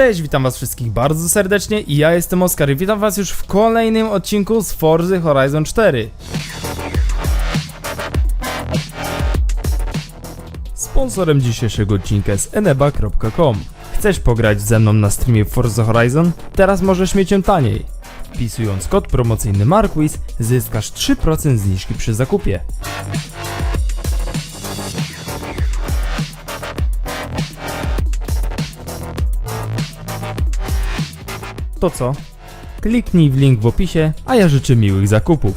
Cześć, witam was wszystkich bardzo serdecznie i ja jestem Oskar i witam was już w kolejnym odcinku z Forza Horizon 4. Sponsorem dzisiejszego odcinka jest eneba.com. Chcesz pograć ze mną na streamie Forza Horizon? Teraz możesz mieć ją taniej. Wpisując kod promocyjny Marquis zyskasz 3% zniżki przy zakupie. To co? Kliknij w link w opisie, a ja życzę miłych zakupów.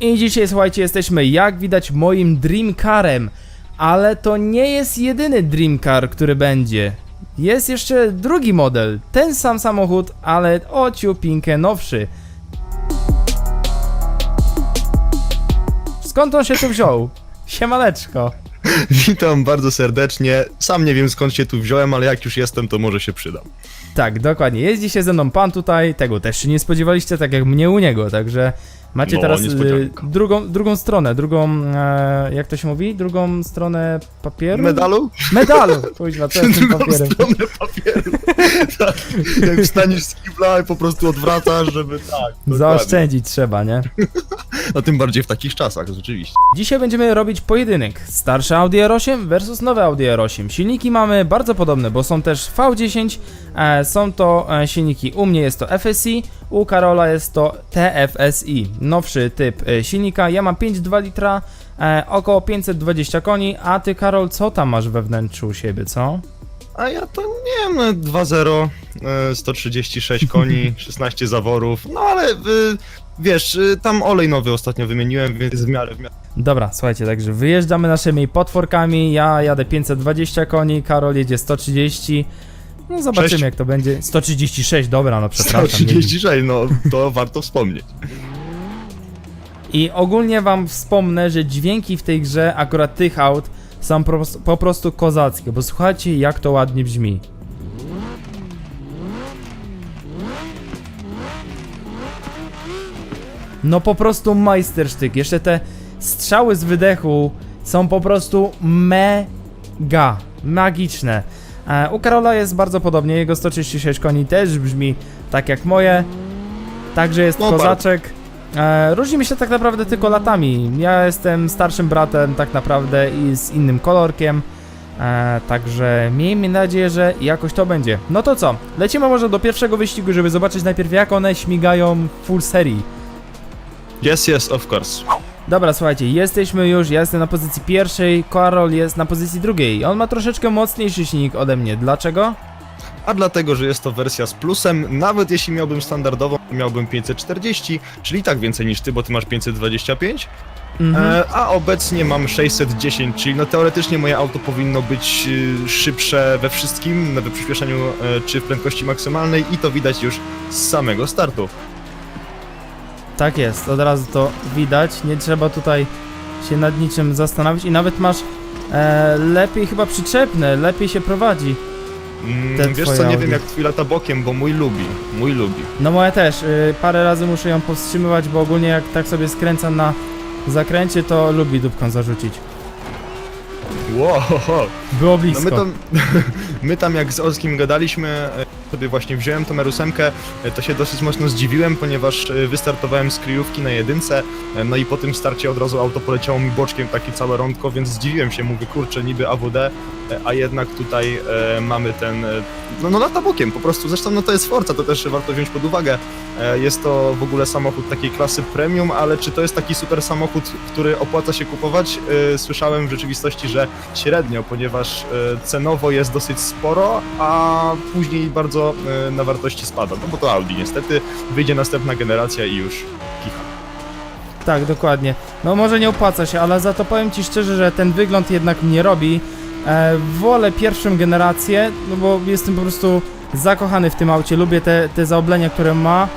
I dzisiaj słuchajcie, jesteśmy jak widać moim Dream Carem, ale to nie jest jedyny Dream Car, który będzie. Jest jeszcze drugi model, ten sam samochód, ale o ciupinkę nowszy. Skąd on się tu wziął? Siemaleczko. Witam bardzo serdecznie. Sam nie wiem skąd się tu wziąłem, ale jak już jestem, to może się przydam. Tak, dokładnie. Jest dzisiaj ze mną pan tutaj, tego też się nie spodziewaliście, tak jak mnie u niego, także macie No, teraz y, niespodzianka. drugą, drugą stronę, drugą, e, jak to się mówi? Drugą stronę papieru? Medalu? Medalu! Kuźwa, co jest tym Drugą papierem? stronę papieru. Tak, jak wstaniesz z kibla i po prostu odwracasz, żeby tak. Zaoszczędzić trzeba, nie? No tym bardziej w takich czasach, rzeczywiście. Dzisiaj będziemy robić pojedynek. Starsze Audi R8 versus nowe Audi R8. Silniki mamy bardzo podobne, bo są też V10, e, są to e, silniki, u mnie jest to FSI, u Karola jest to TFSI. Nowszy typ e, silnika, ja mam 5,2 litra, e, około 520 koni, a ty Karol, co tam masz we wnętrzu u siebie, co? A ja to nie wiem, no, 2-0, e, 136 koni, 16 zaworów, no ale y, wiesz, y, tam olej nowy ostatnio wymieniłem, więc w miarę, w miarę. Dobra, słuchajcie, także wyjeżdżamy naszymi potworkami, ja jadę 520 koni, Karol jedzie 130, no zobaczymy Sześć. jak to będzie. 136, dobra, no przepraszam. nie- 136, no to warto wspomnieć. I ogólnie wam wspomnę, że dźwięki w tej grze, akurat tych aut, są po, po prostu kozackie, bo słuchajcie jak to ładnie brzmi. No po prostu majstersztyk. Jeszcze te strzały z wydechu są po prostu mega, magiczne. E, u Karola jest bardzo podobnie, jego 136 koni też brzmi tak jak moje. Także jest No, kozaczek. E, różnimy się tak naprawdę tylko latami. Ja jestem starszym bratem tak naprawdę i z innym kolorkiem. E, także miejmy nadzieję, że jakoś to będzie. No to co? Lecimy może do pierwszego wyścigu, żeby zobaczyć najpierw jak one śmigają full serii. Yes, yes, of course. Dobra, słuchajcie, jesteśmy już, ja jestem na pozycji pierwszej, Karol jest na pozycji drugiej. On ma troszeczkę mocniejszy silnik ode mnie. Dlaczego? A dlatego, że jest to wersja z plusem, nawet jeśli miałbym standardową, miałbym 540, czyli tak więcej niż ty, bo ty masz 525, Mhm. e, a obecnie mam 610, czyli no teoretycznie moje auto powinno być y, szybsze we wszystkim, we przyspieszeniu e, czy w prędkości maksymalnej i to widać już z samego startu. Tak jest, od razu to widać. Nie trzeba tutaj się nad niczym zastanowić i nawet masz e, lepiej chyba przyczepne, lepiej się prowadzi. Mm, Te Wiesz twoje co, nie Audi. wiem jak twój lata bokiem, bo mój lubi, mój lubi. No moja też, y, parę razy muszę ją powstrzymywać, bo ogólnie jak tak sobie skręcam na zakręcie, to lubi dupką zarzucić. Wow. Było No blisko. my, to, my tam jak z Olskim gadaliśmy, e, sobie właśnie wziąłem tą R8, e, to się dosyć mocno zdziwiłem, ponieważ e, wystartowałem z kryjówki na jedynce, e, no i po tym starcie od razu auto poleciało mi boczkiem takie całe rądko, więc zdziwiłem się, mówię, kurczę, niby AWD, e, a jednak tutaj e, mamy ten, e, no, no lata bokiem po prostu, zresztą no to jest Forza, to też warto wziąć pod uwagę, E, jest to w ogóle samochód takiej klasy premium, ale czy to jest taki super samochód, który opłaca się kupować? E, Słyszałem w rzeczywistości, że średnio, ponieważ e, cenowo jest dosyć sporo, a później bardzo e, na wartości spada. No bo to Audi niestety, wyjdzie następna generacja i już kicha. Tak, dokładnie. No może nie opłaca się, ale za to powiem ci szczerze, że ten wygląd jednak mnie robi. E, wolę pierwszą generację, no bo jestem po prostu zakochany w tym aucie, lubię te, te zaoblenia, które ma.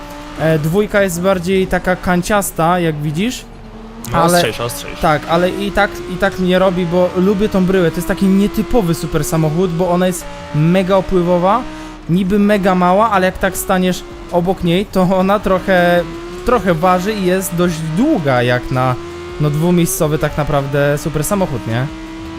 Dwójka jest bardziej taka kanciasta, jak widzisz. No, Ale-. Tak, ale i tak, i tak mnie robi, bo lubię tą bryłę. To jest taki nietypowy super samochód, bo ona jest mega opływowa, niby mega mała, ale jak tak staniesz obok niej, to ona trochę, trochę waży i jest dość długa, jak na no dwumiejscowy tak naprawdę super samochód, nie?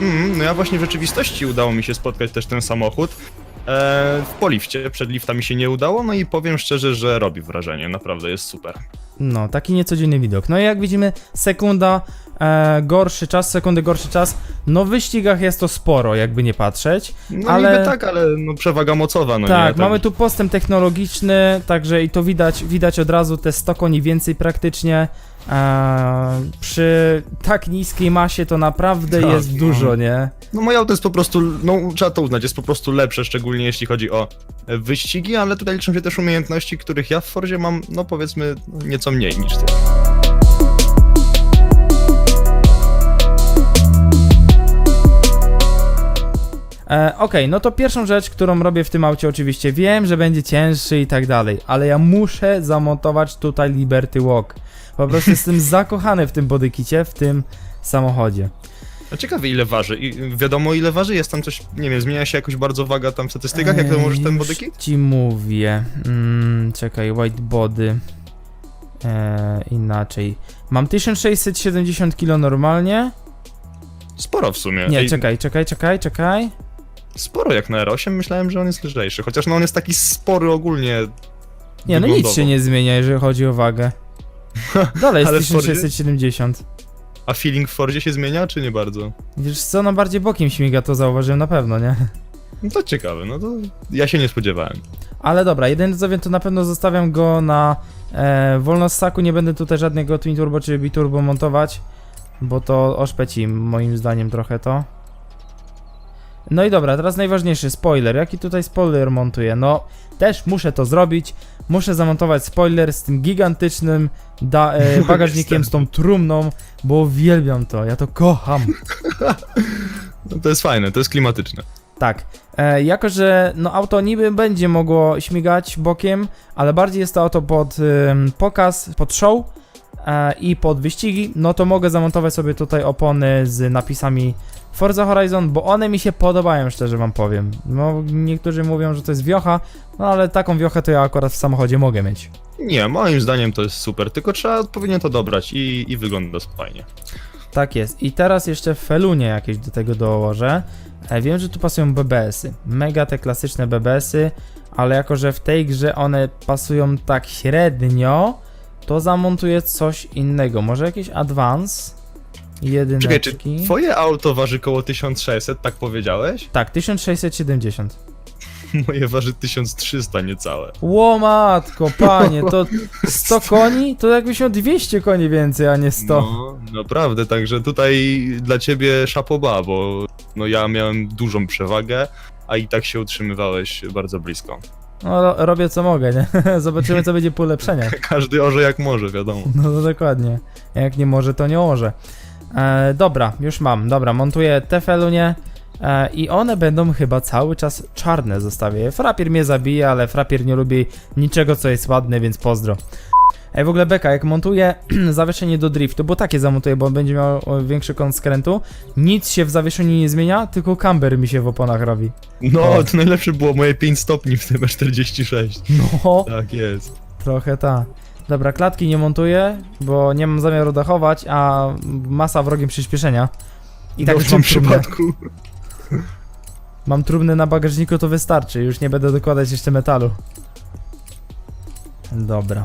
Mm, no ja właśnie w rzeczywistości udało mi się spotkać też ten samochód. E, w polifcie, przed lifta mi się nie udało, no i powiem szczerze, że robi wrażenie, naprawdę jest super. No, taki niecodzienny widok. No i jak widzimy, sekunda e, gorszy czas, sekundy gorszy czas. No w wyścigach jest to sporo, jakby nie patrzeć. No Ale- niby tak, ale no, przewaga mocowa, no tak, nie? mamy tu postęp technologiczny, także i to widać, widać od razu te 100 koni więcej praktycznie. E, przy tak niskiej masie to naprawdę Tak, jest no. dużo, nie? No moje auto jest po prostu, no trzeba to uznać, jest po prostu lepsze, szczególnie jeśli chodzi o e, wyścigi, ale tutaj liczą się też umiejętności, których ja w Forzie mam, no powiedzmy, nieco mniej niż ty. E, Okej, no to pierwszą rzecz, którą robię w tym aucie, oczywiście wiem, że będzie cięższy i tak dalej, ale ja muszę zamontować tutaj Liberty Walk. Po prostu jestem zakochany w tym bodykicie, w tym samochodzie. A ciekawy ile waży, I wiadomo ile waży, jest tam coś, nie wiem, zmienia się jakoś bardzo waga tam w statystykach, jak to Eee, możesz ten bodykit? ci mówię. Mm, czekaj, white body. E, inaczej. Mam 1670 kg normalnie. Sporo w sumie. Nie, Ej, czekaj, czekaj, czekaj, czekaj. Sporo jak na R8, myślałem, że on jest lżejszy, chociaż no on jest taki spory ogólnie. Nie, no nic się nie zmienia, jeżeli chodzi o wagę. Dalej Ale jest w Fordzie? 1670. A feeling w Fordzie się zmienia, czy nie bardzo? Wiesz co, no bardziej bokiem śmiga, to zauważyłem na pewno, nie? No to ciekawe, no to ja się nie spodziewałem. Ale dobra, jeden co wiem, to na pewno zostawiam go na e, wolnossaku, nie będę tutaj żadnego twin turbo czy biturbo montować, bo to oszpeci moim zdaniem trochę to. No i dobra, teraz najważniejszy, spoiler. Jaki tutaj spoiler montuję? No, też muszę to zrobić. Muszę zamontować spoiler z tym gigantycznym da, e, bagażnikiem, z tą trumną, bo uwielbiam to, ja to kocham. No to jest fajne, to jest klimatyczne. Tak. E, jako, że no, auto niby będzie mogło śmigać bokiem, ale bardziej jest to auto pod pokaz, pod show e, i pod wyścigi, no to mogę zamontować sobie tutaj opony z napisami Forza Horizon, bo one mi się podobają, szczerze wam powiem. No, niektórzy mówią, że to jest wiocha, no ale taką wiochę to ja akurat w samochodzie mogę mieć. Nie, moim zdaniem to jest super, tylko trzeba odpowiednio to dobrać i, i wygląda fajnie. Tak jest. I teraz jeszcze felunie jakieś do tego dołożę. E, Wiem, że tu pasują BBS-y. Mega te klasyczne BBS-y, ale jako, że w tej grze one pasują tak średnio, to zamontuję coś innego. Może jakiś advance? Jedyneczki. Czekaj, czy twoje auto waży koło 1600, tak powiedziałeś? Tak, 1670. Moje waży 1300 niecałe. Łomatko, panie, to 100 koni? To jakbyś miał 200 koni więcej, a nie 100. No, naprawdę, także tutaj dla ciebie szapoba, bo no ja miałem dużą przewagę, a i tak się utrzymywałeś bardzo blisko. No, ro- robię co mogę, nie? Zobaczymy, co będzie po ulepszeniach. Każdy orze jak może, wiadomo. No to dokładnie. Jak nie może, to nie może. E, dobra, już mam. Dobra, montuję te felunie e, i one będą chyba cały czas czarne zostawię. Frapier mnie zabije, ale frapier nie lubi niczego, co jest ładne, więc pozdro. Ej, w ogóle Beka, jak montuję zawieszenie do driftu, bo takie zamontuję, bo on będzie miał większy kąt skrętu, nic się w zawieszeniu nie zmienia, tylko camber mi się w oponach robi. No, to najlepsze było moje 5 stopni w tym 46. No, Tak jest. Trochę ta. Dobra, klatki nie montuję, bo nie mam zamiaru dachować, a masa wrogiem przyspieszenia. I tak no, w tym trumnę. przypadku. Mam trumnę na bagażniku, to wystarczy. Już nie będę dokładać jeszcze metalu. Dobra.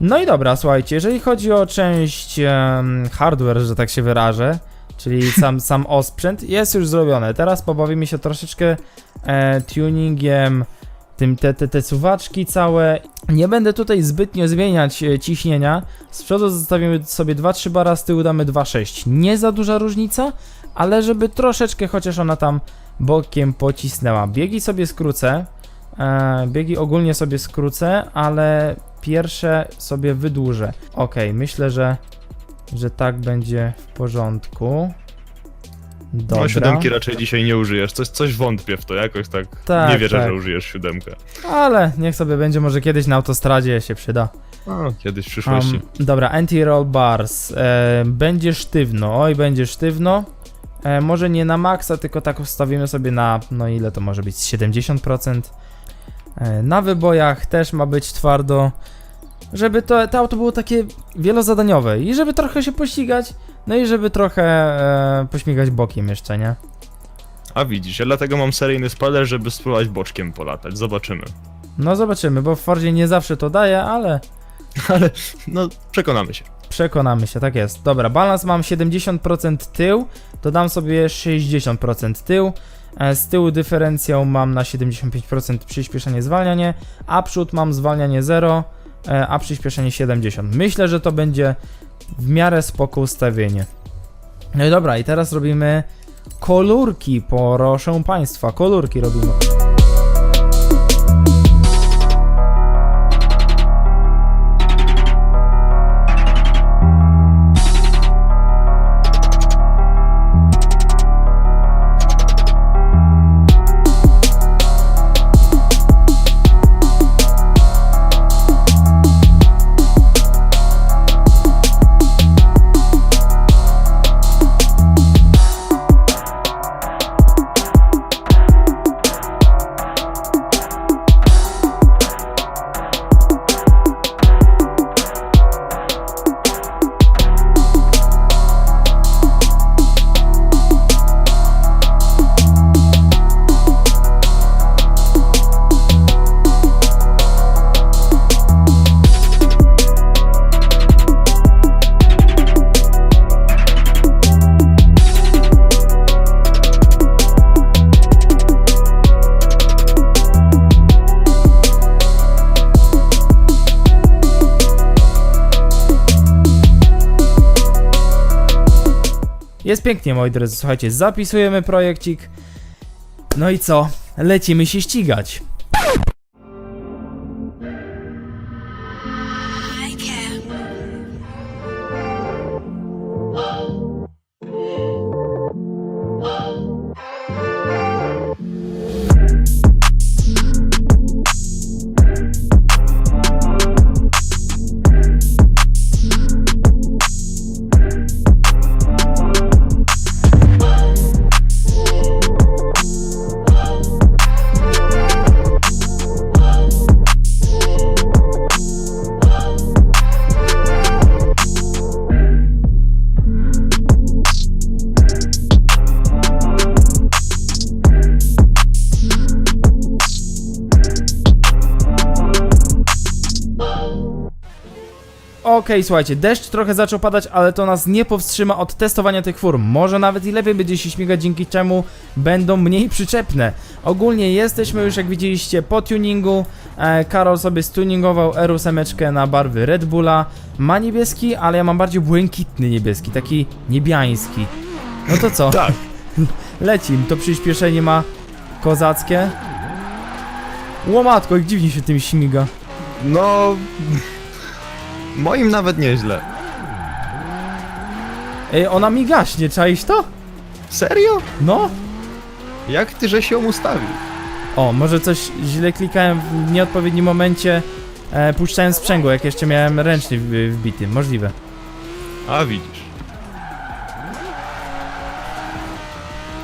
No i dobra, słuchajcie, jeżeli chodzi o część em, hardware, że tak się wyrażę, czyli sam, sam osprzęt, jest już zrobione. Teraz pobawimy się troszeczkę e, tuningiem, tym, te, te, te suwaczki całe. Nie będę tutaj zbytnio zmieniać e, ciśnienia. Z przodu zostawimy sobie 2-3 bara, z tyłu damy 2-6. Nie za duża różnica, ale żeby troszeczkę chociaż ona tam bokiem pocisnęła. Biegi sobie skrócę. E, biegi ogólnie sobie skrócę, ale pierwsze sobie wydłużę. Ok, myślę, że, że tak będzie w porządku. Dobra. No siódemki raczej dzisiaj nie użyjesz. Coś, coś wątpię w to, jakoś tak, Tak, nie wierzę, tak. że użyjesz siódemkę. Ale niech sobie będzie, może kiedyś na autostradzie się przyda. No, kiedyś w przyszłości. Um, dobra, anti-roll bars. E, będzie sztywno, oj, będzie sztywno. E, może nie na maksa, tylko tak ustawimy sobie na, no ile to może być, 70%. E, na wybojach też ma być twardo. Żeby to, to auto było takie wielozadaniowe i żeby trochę się pościgać, no i żeby trochę e, pośmigać bokiem jeszcze, nie? A widzisz, ja dlatego mam seryjny spoiler, żeby spróbować boczkiem polatać. Zobaczymy. No zobaczymy, bo w Fordzie nie zawsze to daje, ale Ale, no, przekonamy się. przekonamy się, tak jest. Dobra, balans mam 70% tył, dodam sobie 60% tył. E, Z tyłu dyferencjał mam na 75% przyspieszenie, zwalnianie, a przód mam zwalnianie 0, e, a przyspieszenie 70. Myślę, że to będzie w miarę spoko ustawienie. No i dobra, i teraz robimy kolorki, proszę Państwa, kolorki robimy. Jest pięknie, moi drodzy. Słuchajcie, zapisujemy projekcik. No i co? Lecimy się ścigać. Okej, słuchajcie, deszcz trochę zaczął padać, ale to nas nie powstrzyma od testowania tych fur. Może nawet i lepiej będzie się śmigać, dzięki czemu będą mniej przyczepne. Ogólnie jesteśmy już, jak widzieliście, po tuningu. E, Karol sobie stuningował R8 na barwy Red Bulla. Ma niebieski, ale ja mam bardziej błękitny niebieski, taki niebiański. No to co? Tak. Lecim, to przyspieszenie ma kozackie. Łomatko, jak dziwnie się tym śmiga. No... Moim nawet nieźle. Ej, ona mi gaśnie, czaisz to? Serio? No. Jak ty, że się ją ustawił? O, może coś źle klikałem w nieodpowiednim momencie, e, puszczając sprzęgło, jak jeszcze miałem ręczny w- wbity. Możliwe. A widzisz.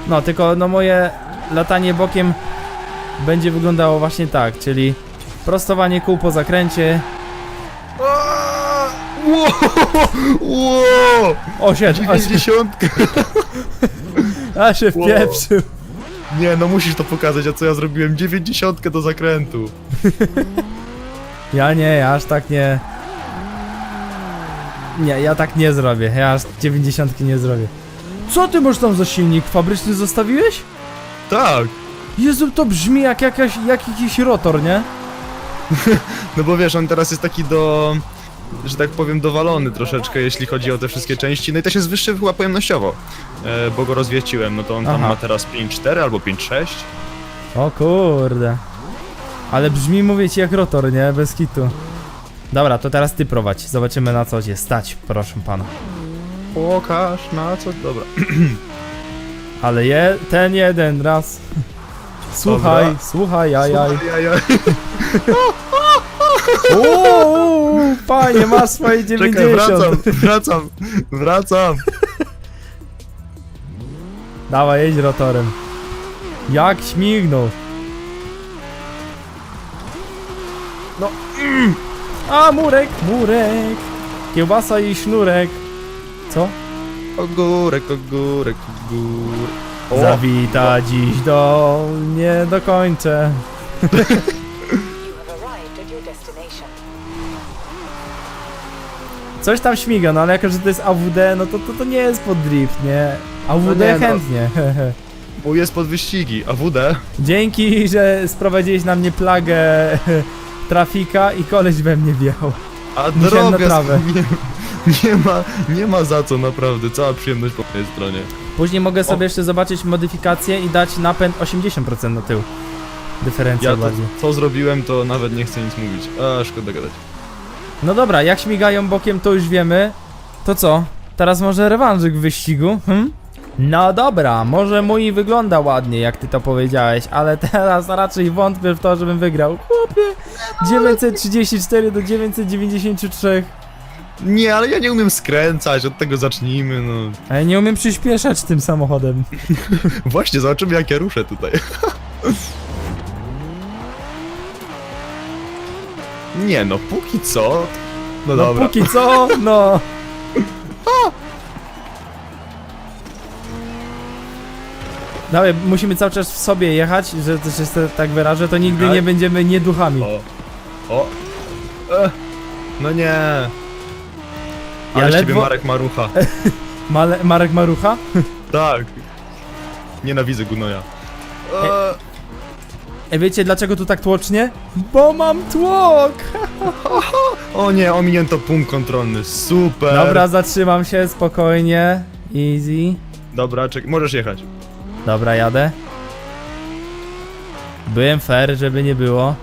No, tylko no moje latanie bokiem będzie wyglądało właśnie tak, czyli prostowanie kół po zakręcie. Wow! O, siedź, a, się- 90. a się Wow. wpieprzył. Nie, no musisz to pokazać, a co ja zrobiłem? 90 do zakrętu. Ja nie, ja aż tak nie... Nie, ja tak nie zrobię, ja aż 90 nie zrobię. Co ty masz tam za silnik? Fabryczny zostawiłeś? Tak. Jezu, to brzmi jak, jakaś, jak jakiś rotor, nie? No bo wiesz, on teraz jest taki do... że tak powiem, dowalony troszeczkę, jeśli chodzi o te wszystkie części. No i też jest wyższy chyba pojemnościowo, e, bo go rozwieściłem. No to on tam Aha. ma teraz 5.4 albo 5.6. O kurde. Ale brzmi, mówię ci, jak rotor, nie? Bez kitu. Dobra, to teraz ty prowadź. Zobaczymy na co cię stać, proszę pana. Pokaż na co... Dobra. Ale je, ten jeden raz. Słuchaj, Dobra. słuchaj, ajaj. Słuchaj, ja, ja. Uuu, panie, masz swoje 90. Czekaj, wracam, wracam, wracam. Dawaj, jedź rotorem. Jak śmignął. No. Mm. A, murek, murek. Kiełbasa i sznurek. Co? Ogórek, ogórek, ogórek. O, Zawita dziś do... nie dokończę. You Coś tam śmiga, no ale jako, że to jest AWD, no to to, to nie jest pod drift, nie? AWD No nie, no. chętnie. Mój jest pod wyścigi, a WD? Dzięki, że sprowadziłeś na mnie plagę trafika i koleś we mnie wjechał. A Musiałem na drobiazg trawę. nie, nie ma, nie ma za co naprawdę, cała przyjemność po mojej stronie. Później mogę sobie jeszcze zobaczyć modyfikację i dać napęd 80% na tył. Dyferencja Ja to, bardziej. co zrobiłem, to nawet nie chcę nic mówić. A, szkoda gadać. No dobra, jak śmigają bokiem, to już wiemy. To co? Teraz może rewanżyk w wyścigu? Hm? No dobra, może mój wygląda ładnie, jak ty to powiedziałeś, ale teraz raczej wątpię w to, żebym wygrał. Chłopie, 934 do 993. Nie, ale ja nie umiem skręcać, od tego zacznijmy, no. A ja nie umiem przyspieszać tym samochodem. Właśnie, zobaczymy jak ja ruszę tutaj. Nie no, póki co... No, No dobra. póki co, no. Dawaj, musimy cały czas w sobie jechać, że też jest tak wyrażę, to nigdy Tak. nie będziemy nieduchami. O. O. E. No nie. Ale z ciebie ledwo- Marek Marucha. Male, Marek Marucha? Tak. Nienawidzę Gunoja. E. E, wiecie dlaczego tu tak tłocznie? Bo mam tłok! O nie, ominięto punkt kontrolny. Super. Dobra, zatrzymam się spokojnie. Easy. Dobra, czek możesz jechać. Dobra, jadę. Byłem fair, żeby nie było.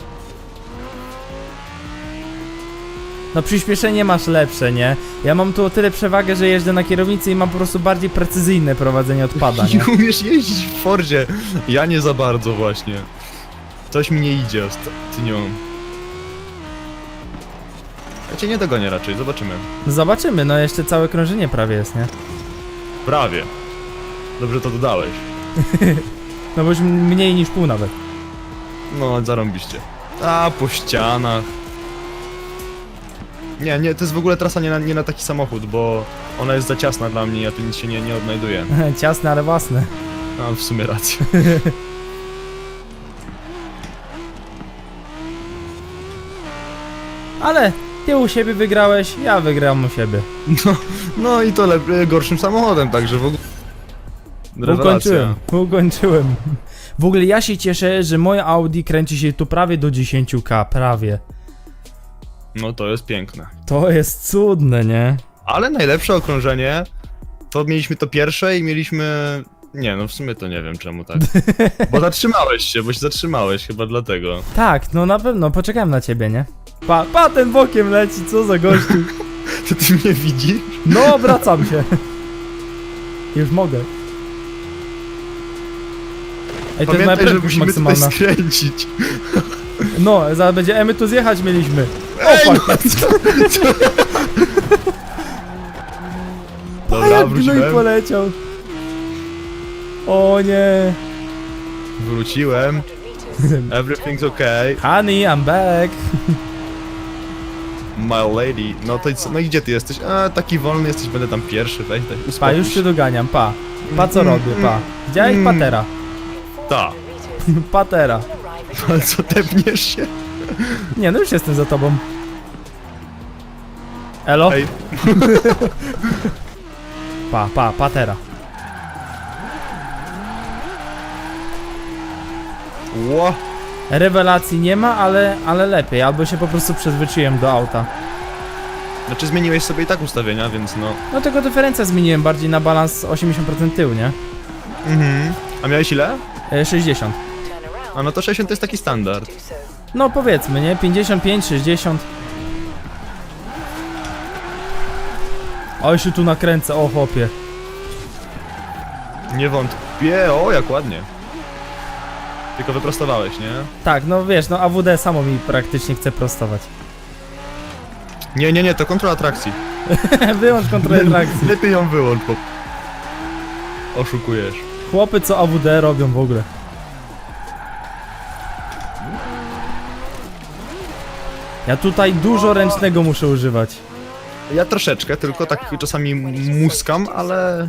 No przyspieszenie masz lepsze, nie? Ja mam tu o tyle przewagę, że jeżdżę na kierownicy i mam po prostu bardziej precyzyjne prowadzenie odpada, nie? Nie umiesz jeździć w Fordzie. Ja nie za bardzo właśnie. Coś mi nie idzie ostatnio. Ja cię nie dogonię raczej, zobaczymy. Zobaczymy, no jeszcze całe krążenie prawie jest, nie? Prawie. Dobrze to dodałeś. No bo już mniej niż pół nawet. No, zarąbiście. A, po ścianach. Nie, nie, to jest w ogóle trasa nie na, nie na taki samochód, bo ona jest za ciasna dla mnie, ja tu nic się nie, nie odnajduję. Ciasne, ale własne. Mam w sumie rację. Ale ty u siebie wygrałeś, ja wygram u siebie. No, no i to lepiej, gorszym samochodem, także w ogóle... Rewelacja. Ukończyłem, ukończyłem. W ogóle ja się cieszę, że moje Audi kręci się tu prawie do 10k, prawie. No to jest piękne. To jest cudne, nie? Ale najlepsze okrążenie to mieliśmy to pierwsze i mieliśmy. Nie, no w sumie to nie wiem czemu tak. Bo zatrzymałeś się, bo się zatrzymałeś chyba dlatego. Tak, no na pewno, poczekałem na ciebie, nie? Pa, pa ten bokiem leci, co za gościu. To ty mnie widzisz? No, wracam się. Już mogę. Ej, to jest moja Pamiętaj, że prędkość musimy tutaj maksymalna. skręcić. No, zaraz będzie, e, my tu zjechać mieliśmy. O, Ej, no, co, co? Dobra, No i wróciłem. poleciał. O nie. Wróciłem. 100 meters. Everything's okay, Honey, I'm back. My lady. No to co, no i gdzie ty jesteś? A, taki wolny jesteś, będę tam pierwszy, weź daj, Pa, uspokój już się doganiam, pa. Pa co Mm, robię, pa. mm, Widziałeś mm. patera? Ta, 400 meters. Patera. Ale co tepniesz się? Nie, no już jestem za tobą. Elo? Ej, Pa, pa, patera. ło. Rewelacji nie ma, ale, ale lepiej, albo się po prostu przyzwyczaiłem do auta. Znaczy zmieniłeś sobie i tak ustawienia, więc no... No tylko dyferencja zmieniłem bardziej na balans 80% tył, nie? Mhm. A miałeś ile? E, 60. turn around. A no to 60 to jest taki standard. No powiedzmy, nie? 55, 60. Oj się tu nakręcę, o chłopie. Nie wątpię, o jak ładnie. Tylko wyprostowałeś, nie? Tak, no wiesz, no AWD samo mi praktycznie chce prostować. Nie, nie, nie, to kontrola trakcji. Wyłącz kontrolę trakcji. Lepiej ją wyłącz, bo... Oszukujesz. Chłopy co AWD robią w ogóle. Ja tutaj dużo ręcznego muszę używać. Ja troszeczkę, tylko tak czasami muskam, ale...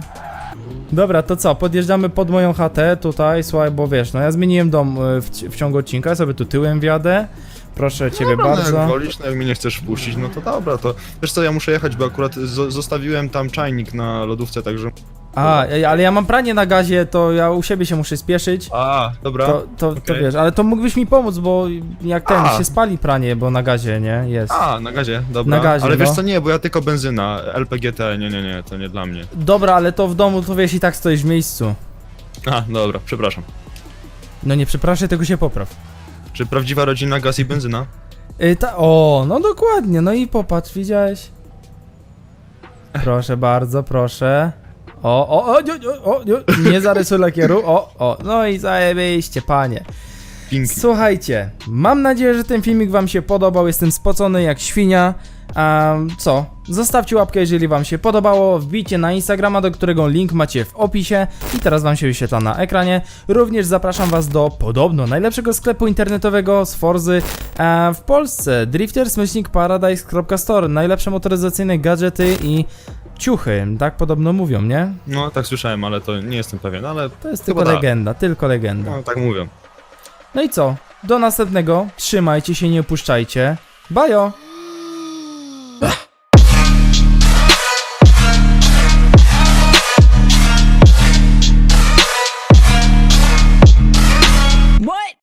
Dobra, to co? Podjeżdżamy pod moją chatę tutaj, słuchaj, bo wiesz, no ja zmieniłem dom y, w, w ciągu odcinka, sobie tu tyłem wjadę. Proszę ciebie Dobra, No bardzo. jak wolisz, no jak mnie nie chcesz wpuścić, no to dobra, to wiesz co, ja muszę jechać, bo akurat zo- zostawiłem tam czajnik na lodówce, także... A, ej, ale ja mam pranie na gazie, to ja u siebie się muszę spieszyć. A, dobra. To, to, to okej. wiesz, ale to mógłbyś mi pomóc, bo jak ten A. się spali pranie, bo na gazie, nie? Jest. A, na gazie, dobra. Na gazie, Ale wiesz no. co, nie, bo ja tylko benzyna, LPGT, nie, nie, nie, to nie dla mnie. Dobra, ale to w domu, to wiesz, i tak stoisz w miejscu. A, dobra, przepraszam. No nie przepraszaj, tego się popraw. Czy prawdziwa rodzina gaz i benzyna? Y, ta, o, no dokładnie, no i popatrz, widziałeś? Proszę bardzo, proszę. O, o, o, nie, nie, o, nie, nie zarysuj lakieru, o, o, no i zajebiście, panie. Słuchajcie, mam nadzieję, że ten filmik wam się podobał, jestem spocony jak świnia. Um, co? Zostawcie łapkę, jeżeli wam się podobało, wbijcie na Instagrama, do którego link macie w opisie i teraz wam się wyświetla na ekranie. Również zapraszam was do podobno najlepszego sklepu internetowego z Forzy e, w Polsce, driftersmyślnikparadise.store, najlepsze motoryzacyjne gadżety i ciuchy, tak podobno mówią, nie? No, tak słyszałem, ale to nie jestem pewien, ale To jest tylko tak. legenda, tylko legenda. no, tak mówią. No i co? Do następnego, trzymajcie się, nie opuszczajcie. Bajo!